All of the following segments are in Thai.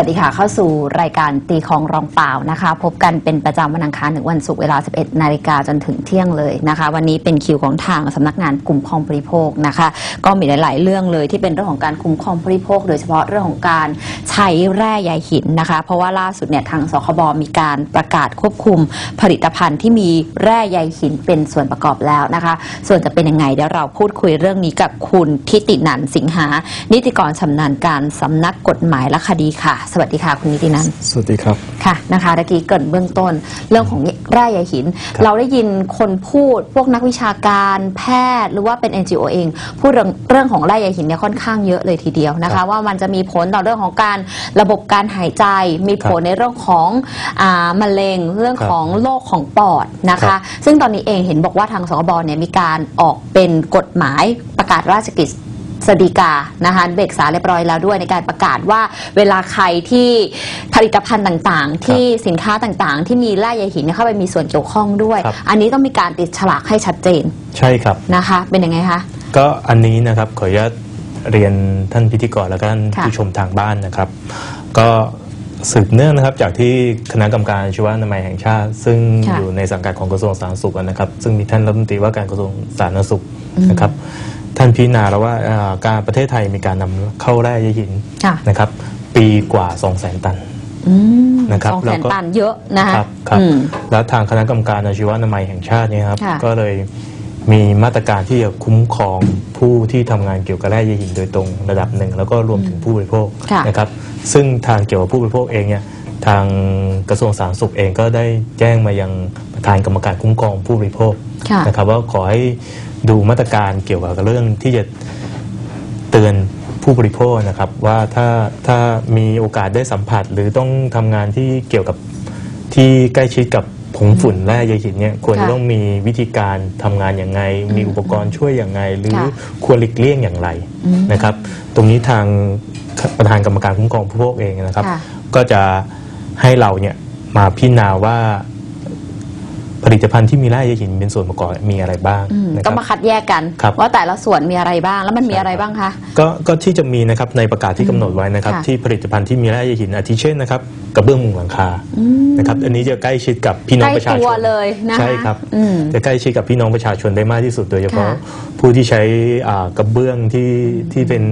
วัสดีค่ะ เข้าสู่รายการตีของรองเปล่านะคะ พบกันเป็นประจำวันอังคารถึงวันศุกร์เวลา 11 นาฬิกาจนถึงเที่ยงเลยนะคะ วันนี้เป็นคิวของทางสำนักงานกลุ่มครองบริโภคนะคะ ก็มีหลาย ๆ เรื่องเลยที่เป็นเรื่องของการคุ้มครองบริโภค โดยเฉพาะเรื่องของการใช้แร่ใยหินนะคะ เพราะว่าล่าสุดเนี่ยทางสคบมีการประกาศควบคุมผลิตภัณฑ์ที่มีแร่ใยหินเป็นส่วนประกอบแล้วนะคะ ส่วนจะเป็นยังไงเดี๋ยวเราพูดคุยเรื่องนี้กับคุณทิตินันสิงหา นิติกรชำนาญการสำนักกฎหมายและคดีค่ะสวัสดีค่ะคุณนิตินันท์สวัสดีครับค่ะนะคะตะกี้เกรินเบื้องต้น เรื่องของแร่ใยหินครับเราได้ยินคนพูดพวกนักวิชาการแพทย์หรือว่าเป็น NGO เอง พูดเรื่องเรื่องของแร่ใยหินเนี่ยค่อนข้างเยอะเลยทีเดียวนะครัคะบว่ามันจะมีผลต่อเรื่องของการระบบการหายใจ มีผลครับในเรื่องของอ่ามะเร็งเรื่องครับของโรคของปอดนะครัคะบซึ่งตอนนี้เองเห็นบอกว่าทางสคบเนี่ยมีการออกเป็นกฎหมายประกาศราชกิจ สฎีกานะคะเบรกษาเรียบร้อยแล้วด้วยในการประกาศว่าเวลาใครที่ผลิตภัณฑ์ต่างๆ ที่สินค้าต่างๆ ที่มีแร่ใยหินเนี่ยเข้าไปมีส่วนเกี่ยวข้องด้วยครับอันนี้ต้องมีการติดฉลากให้ชัดเจนใช่ครับนะคะ เป็นยังไงคะก็อันนี้นะครับขออนุญาตเรียนท่านพิธีกรและก็ท่านค่ะผู้ชมทางบ้านนะครับ ก็สืบเนื่องนะครับจากที่คณะกรรมการชีวนามัยแห่งชาติ ซึ่งค่ะอยู่ในสังกัดของกระทรวงสาธารณสุขนะครับ ซึ่งมีท่านรัฐมนตรีว่าการกระทรวงสาธารณสุขนะครับ ท่านพิจารณาแล้วว่าเอ่อการประเทศไทยมีการนำเข้าแร่ใยหินค่ะ นะครับ ปีกว่า 2 0 0 0 0 0 ตัน อืมนะครับสองแล้แสวนก็ ตันเยอะนะคะครับครับอืม แล้วทางคณะกรรมการอาชีวนามัยแห่งชาติเนี่ยครับค่ะ ก็เลยมีมาตรการที่จะคุ้มครองผู้ที่ทำงานเกี่ยวกับแร่ใยหินโดยตรงระดับหนึ่ง แล้วก็รวมถึงผู้บริโภคค่ะ นะครับซึ่งทางเกี่ยวกับผู้บริโภคเองเนี่ยทางกระทรวงสาธารณสุขเองก็ได้แจ้งมายังประธานกรรมการคุ้มครองผู้บริโภค ค่ะ นะครับว่าขอให้ดูมาตรการเกี่ยวกับเรื่องที่จะเตือนผู้บริโภคนะครับว่าถ้าถ้ามีโอกาสได้สัมผัส หรือต้องทำงานที่เกี่ยวกับที่ใกล้ชิดกับผงฝุ่นแร่ใยหินเนี่ยควรจะค่ะต้องมีวิธีการทำงานอย่างไง มีอุปกรณ์ช่วยอย่างไง หรือค่ะควรหลีกเลี่ยงอย่างไรอืมนะครับ ตรงนี้ทางประธานกรรมการคุ้มครองผู้บริโภคเองนะครับ ค่ะ ก็จะให้เราเนี่ยมาพิจารณาว่า ผลิตภัณฑ์ที่มีแร่ใยหินเป็นส่วนประกอบมีอะไรบ้างอืมนะคต้รัอบ งมาคัดแยกกัน ครับ ว่าแต่ละส่วนมีอะไรบ้างแล้วมันมีใช่อะไรครับบ้างคะ ก็ก็ที่จะมีนะครับในประกาศที่กำหนดไว้นะครับ ค่ะที่ผลิตภัณฑ์ที่มีแร่ใยหินอาทิเช่นนะครับ กระเบื้องมุงหลังคาอืมนะครับอันนี้จะใกล้ชิดกับพี่น้องประชาชนใกล้ตัวเลยนะคะใช่ครับอืมจะใกล้ชิดกับพี่น้องประชาชนได้มากที่สุดโดยเฉพาะค่ะผู้ที่ใช้อ่ากระเบื้องที่ที่เป็น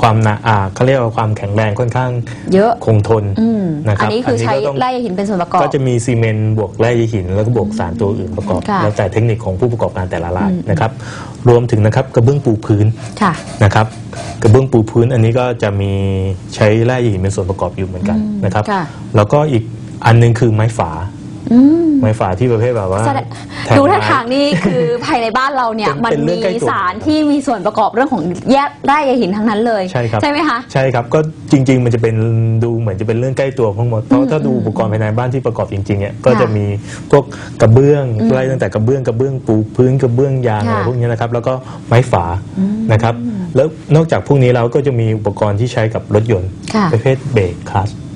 ความหนาอ่าเขาเรียกว่าความแข็งแรงค่อนข้างเยอะคงทนอืมนะครับอันนี้คือใช้ก็ต้องแร่ใยหินเป็นส่วนประกอบก็จะมีซีเมนต์บวกแร่ใยหิน แล้วก็บวกสารตัวอื่นประกอบค่ะแล้วแต่เทคนิคของผู้ประกอบการแต่ละรายอืมนะครับ รวมถึงนะครับกระเบื้องปูพื้นค่ะนะครับกระเบื้องปูพื้นอันนี้ก็จะมีใช้แร่หินเป็นส่วนประกอบอยู่เหมือนกันอืมนะครับค่ะแล้วก็อีกอันหนึงคือไม้ฝา อืม ไม้ฝาที่ประเภทแบบว่าแสดงแทงดูท่าไม้ทางนี่คือภายในบ้านเราเนี่ยเป็นมันเป็นเรื่มีองใกล้ตัว สารที่มีส่วนประกอบเรื่องของแยกแร่ใยหินทั้งนั้นเลยใช่ครับใช่ไหมคะ ใช่ครับก็จริง ๆ มันจะเป็นดูเหมือนจะเป็นเรื่องใกล้ตัวทั้งหมดเพราะถ้าดูอุปกรณ์ภายในบ้านที่ประกอบจริงๆเนี่ยก็จะมีพวกกระเบื้องอืมไล่ตั้งแต่กระเบื้องกระเบื้องปูพื้นกระเบื้องยางค่ะอะไรพวกนี้นะครับแล้วก็ไม้ฝาอืมนะครับแล้วนอกจากพวกนี้เราก็จะมีอุปกรณ์ที่ใช้กับรถยนต์ ค่ะ ประเภทเบรกคลัสอืม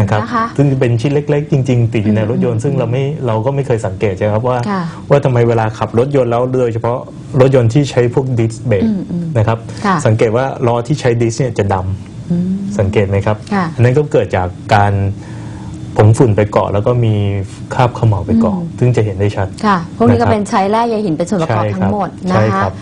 นะครับนะคะซึ่งเป็นชิ้นเล็ก ๆ จริง ๆ ติดอยู่ในรถยนต์ซึ่งเราไม่เราก็ไม่เคยสังเกตใช่ไหมครับว่าค่ะว่าทำไมเวลาขับรถยนต์แล้วโดยเฉพาะรถยนต์ที่ใช้พวกดิสเบรกอืมอืมนะครับค่ะสังเกตว่าล้อที่ใช้ดิสเนี่ยจะดำอืมสังเกตไหมครับค่ะอันนั้นก็เกิดจากการ ผงฝุ่นไปเกาะแล้วก็มีคราบเขม่าไปเกาะอืมซึ่งจะเห็นได้ชัด ค่ะ พวกนี้ก็นะครับเป็นใช้แร่ใยหินเป็นส่วนประกอบใช่ครับทั้งหมดใช่นะครัคะบ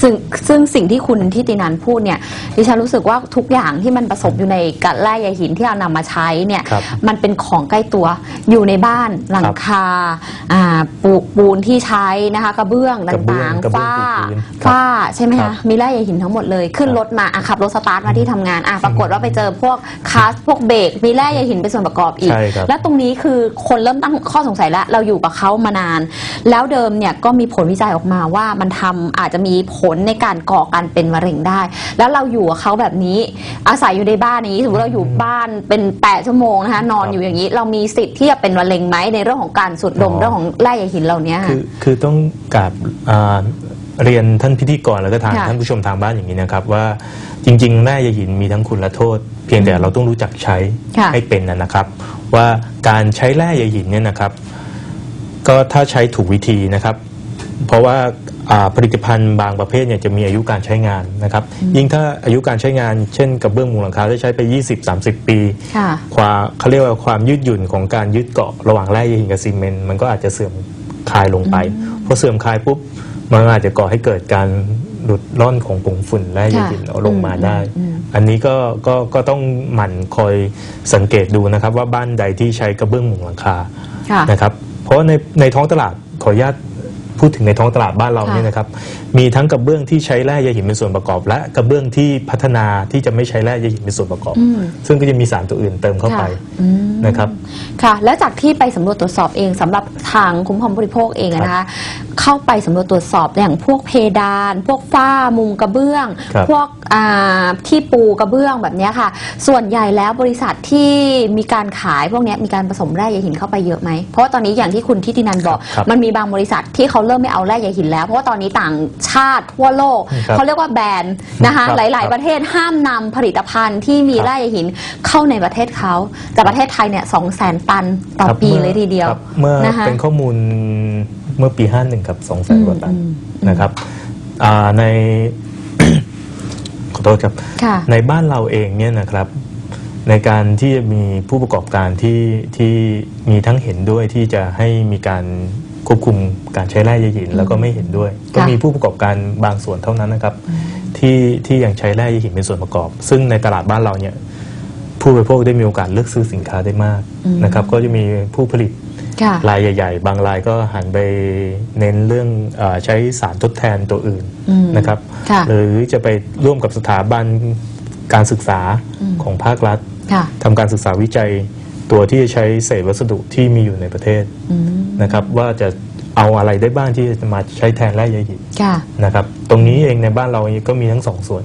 ซึ่งซึ่งสิ่งที่คุณทิตินันพูดเนี่ยดิฉันรู้สึกว่าทุกอย่างที่มันผสมอยู่ในกัดแร่ใยหินที่เรานำมาใช้เนี่ยครับมันเป็นของใกล้ตัวอยู่ในบ้านหลังคาอ่าปูปูนที่ใช้นะคะกระเบื้องกระเบื้อต่างงกระๆเบื้องฝ้าปูพื้นครับฝ้าใช่ไหมครัคะบมีแร่ใยหินทั้งหมดเลยขึ้นครับ รถมาอะขับรถสตาร์ทมาที่ทำงานอะปรากฏว่าไปเจอพวกคาสพวกเบรกมีแร่ใยหินเป็นส่วนประกอบอีก ใช่ครับและตรงนี้คือคนเริ่มตั้งข้อสงสัยแล้วเราอยู่กับเขามานาน แล้วเดิมเนี่ยก็มีผลวิจัยออกมาว่ามันทำอาจจะมีผลในการก่อการเป็นมะเร็งได้ แล้วเราอยู่กับเขาแบบนี้อาศัยอยู่ในบ้านนี้สมมติเราอยู่บ้านเป็น8ชั่วโมงนะคะนอนครับอยู่อย่างนี้ เรามีสิทธิ์ที่จะเป็นมะเร็งไหมในเรื่องของการสูดดมอ๋อเรื่องของแร่ใยหินเหล่านี้คือคือต้องกราบอ่าเรียนท่านพิธีกรแล้วก็ทางค่ะท่านผู้ชมทางบ้านอย่างนี้นะครับว่าจริงๆแร่ใยหินมีทั้งคุณและโทษ เพียงแต่เราต้องรู้จักใช้ค่ะให้เป็นนะนะครับ ว่าการใช้แร่ใยหินเนี่ยนะครับ ก็ถ้าใช้ถูกวิธีนะครับ เพราะว่าอ่าผลิตภัณฑ์บางประเภทเนี่ยจะมีอายุการใช้งานนะครับ ยิ่งถ้าอายุการใช้งาน เช่นกระเบื้องมุงหลังคาได้ใช้ไป 20-30 ปีค่ะความเขาเรียกว่าความยืดหยุ่นของการยึดเกาะระหว่างแร่หินกับซีเมนต์มันก็อาจจะเสื่อมคลายลงไปพอเสื่อมคลายปุ๊บมันอาจจะก่อให้เกิดการ หลุดร่อนของผงฝุ่นแร่หินเอาลงมาได้ อันนี้ก็ก็ก็ต้องหมั่นคอยสังเกตดูนะครับ ว่าบ้านใดที่ใช้กระเบื้องมุงหลังคาค่ะนะครับ เพราะในในท้องตลาดขออนุญาต พูดถึงในท้องตลาดบ้านเราค่ะเนี่ยนะครับมีทั้งกระเบื้องที่ใช้แร่ยาหินเป็นส่วนประกอบ และกระเบื้องที่พัฒนาที่จะไม่ใช้แร่ยาหินเป็นส่วนประกอบอืมซึ่งก็จะมีสารตัวอื่นเติมเข้าไปค่ะอืมนะครับค่ะ แล้วจากที่ไปสำรวจตรวจสอบเองสำหรับทางคุ้มครองผู้บริโภคเองอะนะคะเข้าไปสำรวจตรวจสอบอย่างพวกเพดาน พวกฝ้ามุงกระเบื้องครับพวกอ่าที่ปูกระเบื้องแบบเนี้ยค่ะ ส่วนใหญ่แล้วบริษัทที่มีการขายพวกเนี้ยมีการผสมแร่ใยหินเข้าไปเยอะไหมเพราะว่าตอนนี้อย่างที่คุณทิตินันบอกครับมันมีบางบริษัทที่เขาเริ่มไม่เอาแร่ใยหินแล้ว เพราะว่าตอนนี้ต่างชาติทั่วโลกครับเขาเรียกว่าแบนนะคะครับหลายครัๆบประเทศห้ามนำผลิตภัณฑ์ที่มีครับ แร่ใยหินเข้าในประเทศเขาแต่ประเทศไทยเนี่ยสองแสนตันต่อครับปีมื่เลยทีเดียวครับเมื่อนะคะ เป็นข้อมูลเมื่อปี 51 ครับ2แสนกว่าตันอืมนะครับอ่าใน ขอโทษครับ ค่ะในบ้านเราเองเนี่ยนะครับ ในการที่จะมีผู้ประกอบการที่ที่มีทั้งเห็นด้วยที่จะให้มีการ ควบคุมการใช้แร่ยาหิน แล้วก็ไม่เห็นด้วย ก็มีผู้ประกอบการบางส่วนเท่านั้นนะครับ ที่ที่ยังใช้แร่ยาหินเป็นส่วนประกอบ ซึ่งในตลาดบ้านเราเนี่ยผู้บริโภคได้มีโอกาสเลือกซื้อสินค้าได้มากอืมนะครับ ก็จะมีผู้ผลิตค่ะรายใหญ่ ๆ บางรายก็หันไปเน้นเรื่องเออใช้สารทดแทนตัวอื่นอืมนะครับค่ะหรือจะไปร่วมกับสถาบันการศึกษาอืมของภาครัฐค่ะทำการศึกษาวิจัย ตัวที่จะใช้เศษวัสดุที่มีอยู่ในประเทศอืมนะครับ ว่าจะเอาอะไรได้บ้างที่จะมาใช้แทนแร่ใยหินค่ะนะครับ ตรงนี้เองในบ้านเราก็มีทั้งสองส่วน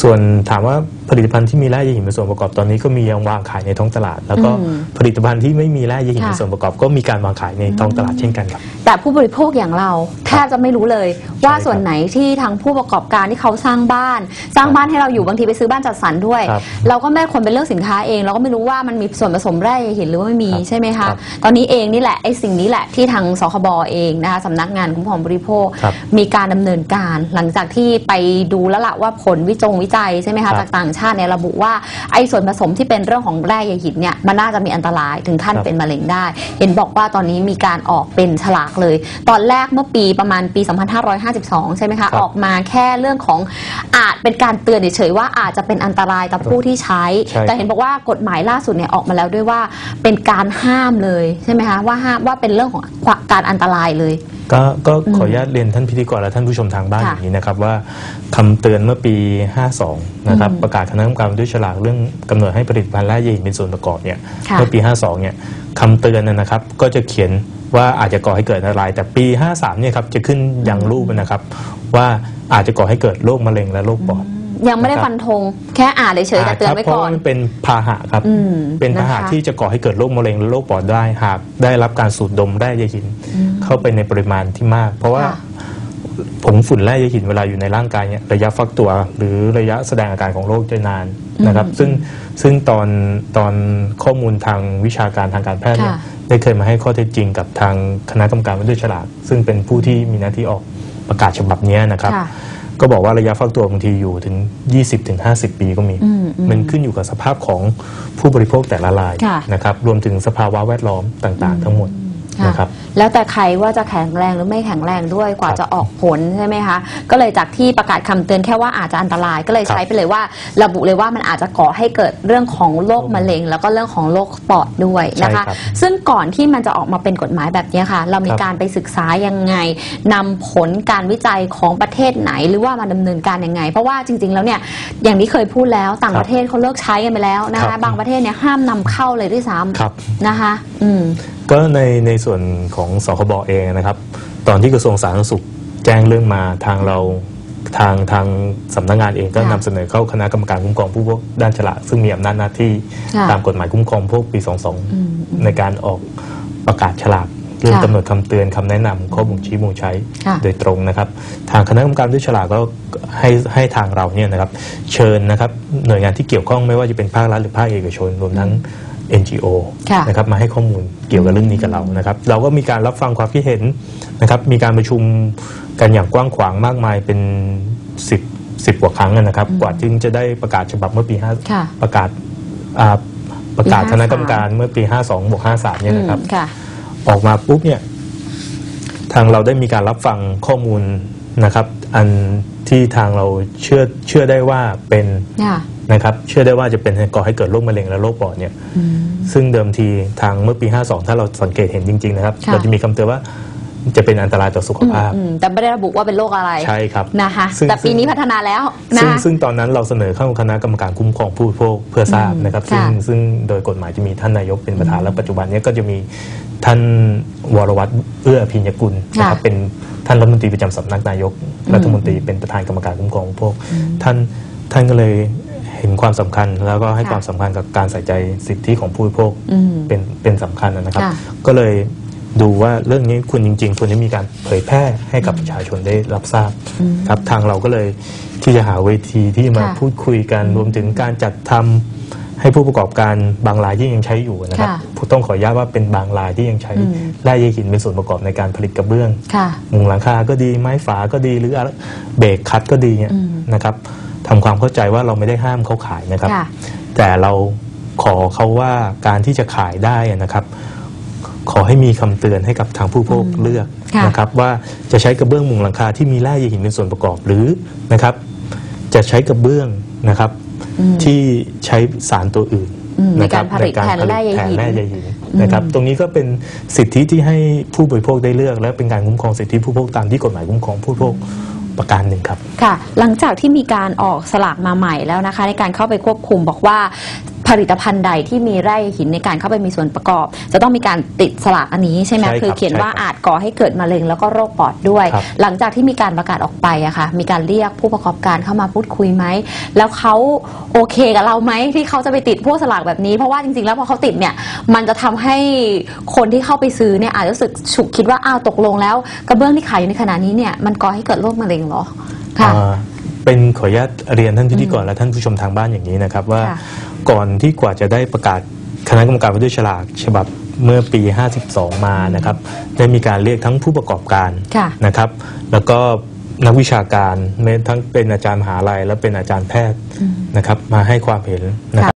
ส่วนถามว่าผลิตภัณฑ์ที่มีแร่ใยหินเป็นส่วนประกอบตอนนี้ก็มียังวางขายในท้องตลาด แล้วก็อืมผลิตภัณฑ์ที่ไม่มีแร่ใยหินค่ะเป็นส่วนประกอบก็มีการวางขายในท้องตลาดเช่นกันครับ แต่ผู้บริโภคอย่างเราแทบจะไม่รู้เลย ว่าส่วนไหนที่ทางผู้ประกอบการที่เขาสร้างบ้าน สร้างบ้านให้เราอยู่บางทีไปซื้อบ้านจัดสรรด้วยครับเราก็ไม่ได้คนเป็นเรื่องสินค้าเอง เราก็ไม่รู้ว่ามันมีส่วนผสมแร่ใยหินหรือว่าไม่มีครับใช่ไหมครัคะบตอนนี้เองนี่แหละไอ้สิ่งนี้แหละที่ทางสคบเองนะคะสำนักงานคุ้มครองบริโภคครับมีการดำเนินการหลังจากที่ไปดูแล้วละว่าผลวิจงวิจัยใช่ไหมครัคะบจากต่างชาติเนี่ยระบุว่าไอ้ส่วนผสมที่เป็นเรื่องของแร่ใยหินเนี่ยมันน่าจะมีอันตรายถึงขั้นครับเป็นมะเร็งได้ เห็นบอกว่าตอนนี้มีการออกเป็นฉลากเลย ตอนแรกเมื่อปีประมาณปี 2552 ใช่ไหมครัคะบออกมาแค่เรื่องของอาจเป็นการเตือนเฉยๆว่าอาจจะเป็นอันตรายต่อผู้ที่ใช้ใช่แต่เห็นบอกว่ากฎหมายล่าสุดเนี่ยออกมาแล้วด้วยว่าเป็นการห้ามเลยใช่ไหมคะว่าห้ามว่าเป็นเรื่องของการอันตรายเลย ก็ก็ขออนุญาตเรียนท่านพิธีกรและท่านผู้ชมทางบ้านค่ะอย่างนี้นะครับว่าคำเตือนเมื่อปี 52 นะครับอืมประกาศคณะกรรมการด้วยฉลากเรื่องกำหนดให้ผลิตภัณฑ์แร่ใยหินเป็นส่วนประกอบเนี่ยค่ะเมื่อปี 52 เนี่ยคำเตือนนะนะครับก็จะเขียนว่าอาจจะก่อให้เกิดอันตราย แต่ปี 53 เนี่ยครับจะขึ้นอย่างรูปนะครับ ว่าอาจจะก่อให้เกิดโรคมะเร็งและโรคปอด ยังไม่ได้นะครับฟันธงแค่อ่านเฉยๆแต่เตือนไว้าครับเพราะก่อนว่ามันเป็นพาหะครับอืมเป็นพาหะนะคะที่จะก่อให้เกิดโรคมะเร็งและโรคปอดได้หากได้รับการสูดดมแร่ใยหิน เข้าไปในปริมาณที่มาก เพราะว่าค่ะผงฝุ่นแร่ใยหินเวลาอยู่ในร่างกายเนี่ยระยะฟักตัว หรือระยะแสดงอาการของโรคจะนานนะครับ ซึ่งซึ่งตอนตอนข้อมูลทางวิชาการทางการแพทย์เนี่ยค่ะได้เคยมาให้ข้อเท็จจริงกับทางคณะกรรมการวัตถุฉลากซึ่งเป็นผู้ที่มีหน้าที่ออกประกาศฉบับเนี้ยนะครับค่ะ ก็บอกว่าระยะฟักตัวบางทีอยู่ถึง 20-50 ปีก็มีอืมอืมมันขึ้นอยู่กับสภาพของผู้บริโภคแต่ละรายค่ะนะครับรวมถึงสภาวะแวดล้อมต่างๆ ทั้งหมด ค่ะนะครับ แล้วแต่ใครว่าจะแข็งแรงหรือไม่แข็งแรงด้วยกว่าครับจะออกผลใช่ไหมคะก็เลยจากที่ประกาศคำเตือนแค่ว่าอาจจะอันตรายก็เลยครับใช้ไปเลยว่า ระบุเลยว่ามันอาจจะก่อให้เกิดเรื่องของโรคมะเร็ง แล้วก็เรื่องของโรคปอดด้วยนะคะ ใช่ครับซึ่งก่อนที่มันจะออกมาเป็นกฎหมายแบบนี้ค่ะ เรามีครับ การไปศึกษายังไงนำผลการวิจัยของประเทศไหน หรือว่ามาดำเนินการยังไง เพราะว่าจริง ๆ แล้วเนี่ยอย่างที่เคยพูดแล้วต่างครับประเทศเขาเลิกใช้กันไปแล้วนะครัคะ บบางประเทศเนี่ยห้ามนำเข้าเลยด้วยซ้ครับำนะคะ อืม ก็ในในส่วนของสคบเองนะครับ ตอนที่กระทรวงสาธารณสุขแจ้งเรื่องมาทางเราทางทางสำนักงานเองก็ค่ะนำเสนอเข้าคณะกรรมการคุ้มครองผู้บริโภคด้านฉลากซึ่งมีอำนาจหน้าที่ค่ะตามกฎหมายคุ้มครองผู้บริโภคปีอืม22 ในการออกประกาศฉลากเรื่องค่ะกำหนดคำเตือนคำแนะนำข้อบ่งชี้บ่งใช้ค่ะ โดยตรงนะครับ ทางคณะกรรมการด้วยฉลากก็ให้ให้ทางเราเนี่ยนะครับ เชิญนะครับหน่วยงานที่เกี่ยวข้องไม่ว่าจะเป็นภาครัฐหรือภาคเอกชนรวมทั้ง NGO ค่ะนะครับมาให้ข้อมูลเกี่ยวกับเรื่องนี้กับเรานะครับ เราก็มีการรับฟังความคิดเห็นนะครับ มีการประชุมกันอย่างกว้างขวางมากมายเป็น 10 10กว่าครั้งนะครับ กว่าที่จะได้ประกาศฉบับเมื่อปีค่ะ5ประกาศอ่าประกาศปีคณะกรรมการเมื่อปี 52บวก53 เนี่ยนะครับอืมค่ะออกมาปุ๊บเนี่ย ทางเราได้มีการรับฟังข้อมูลนะครับ อันที่ทางเราเชื่อเชื่อได้ว่าเป็นค่ะนะครับเชื่อได้ว่าจะเป็นก่อให้เกิดโรคมะเร็งและโรคปอดเนี่ยอืมซึ่งเดิมทีทางเมื่อปี 52 ถ้าเราสังเกตเห็นจริง ๆ นะครับค่ะเราจะมีคำเตือนว่า จะเป็นอันตรายต่อสุขภาพ อืมแต่ไม่ได้ระบุว่าเป็นโรคอะไรใช่ครับนะคะซึ่ง แต่ปีนี้พัฒนาแล้วนะซึ่งคะซึ่งตอนนั้นเราเสนอเข้าคณะกรรมการคุ้มครองผู้บริโภคเพื่อทราบนะครับอืซึ่งมค่ะ ซึ่งโดยกฎหมายจะมีท่านนายกเป็นประธานและปัจจุบันเนี้ก็จะมีท่านวรวัตรเอื้ออภิญญกุลนะครับเป็นท่านรัฐมนตรีประจำสำนักนายกรัฐมนตรีเป็นประธานกรรมการคุ้มครองผู้บริโภคท่านท่านก็เลยเห็นความสำคัญ แล้วก็ให้ค่ะความสำคัญกับการใส่ใจสิทธิของผู้บริโภคอืมเป็นเป็นสำคัญนะครับ ค่ะ ก็เลย ดูว่าเรื่องนี้ควรจริง ๆควรจะมีการเผยแพร่ให้กับประชาชนได้รับทราบครับทางเราก็เลยที่จะหาเวทีที่มาค่ะพูดคุยกันรวมถึงการจัดทำให้ผู้ประกอบการบางรายที่ยังใช้อยู่นะครับค่ะต้องขออนุญาตว่าเป็นบางรายที่ยังใช้อืมแร่เยหินเป็นส่วนประกอบในการผลิตกระเบื้องค่ะมุงหลังคาก็ดีไม้ฝาก็ดีหรืออะไรเบรกคัดก็ดีเนี่ยอืมนะครับทำความเข้าใจว่าเราไม่ได้ห้ามเขาขายนะครับค่ะแต่เราขอเขาว่าการที่จะขายได้นะครับ ขอให้มีคำเตือนให้กับทางผู้บริโภคเลือกค่ะนะครับว่าจะใช้กระเบื้องมุงหลังคาที่มีแร่เยหินเป็นส่วนประกอบหรือนะครับจะใช้กระเบื้องนะครับอืมที่ใช้สารตัวอื่นอืมนะคบในการผลิตแทนแร่เยหินแทนแร่เยหินนะครับตรงนี้ก็เป็นสิทธิที่ให้ผู้บริโภคได้เลือก และเป็นการคุ้มครองสิทธิผู้บริโภคตามที่กฎหมายคุ้มครองผู้บริโภคประการหนึ่งครับค่ะ หลังจากที่มีการออกสลากมาใหม่แล้วนะคะ ในการเข้าไปควบคุมบอกว่า ผลิตภัณฑ์ใดที่มีแร่หินในการเข้าไปมีส่วนประกอบ จะต้องมีการติดสลากอันนี้ใช่ไหมใช่ครับคือเขียนว่าใช่ครับอาจก่อให้เกิดมะเร็งแล้วก็โรคปอดด้วย ครับ หลังจากที่มีการประกาศออกไปอะค่ะ มีการเรียกผู้ประกอบการเข้ามาพูดคุยไหม แล้วเขาโอเคกับเราไหมที่เขาจะไปติดพวกสลากแบบนี้ เพราะว่าจริงๆ แล้วพอเขาติดเนี่ย มันจะทำให้คนที่เข้าไปซื้อเนี่ยอาจจะรู้สึกฉุกคิดว่าอ้าวตกลงแล้ว กระเบื้องที่ขายอยู่ในขณะนี้เนี่ยมันก่อให้เกิดโรคมะเร็งเหรอ ค่ะ อ่า เป็นขออนุญาตเรียนท่านพิธีกรและท่านผู้ชมทางบ้านอย่างนี้นะครับว่าค่ะก่อนที่กว่าจะได้ประกาศคณะกรรมการว่าด้วยฉลากฉบับเมื่อปี 52 มานะครับได้มีการเรียกทั้งผู้ประกอบการค่ะ นะครับ แล้วก็นักวิชาการแม้ทั้งเป็นอาจารย์มหาลัย และเป็นอาจารย์แพทย์นะครับมาให้ความเห็นนะครับ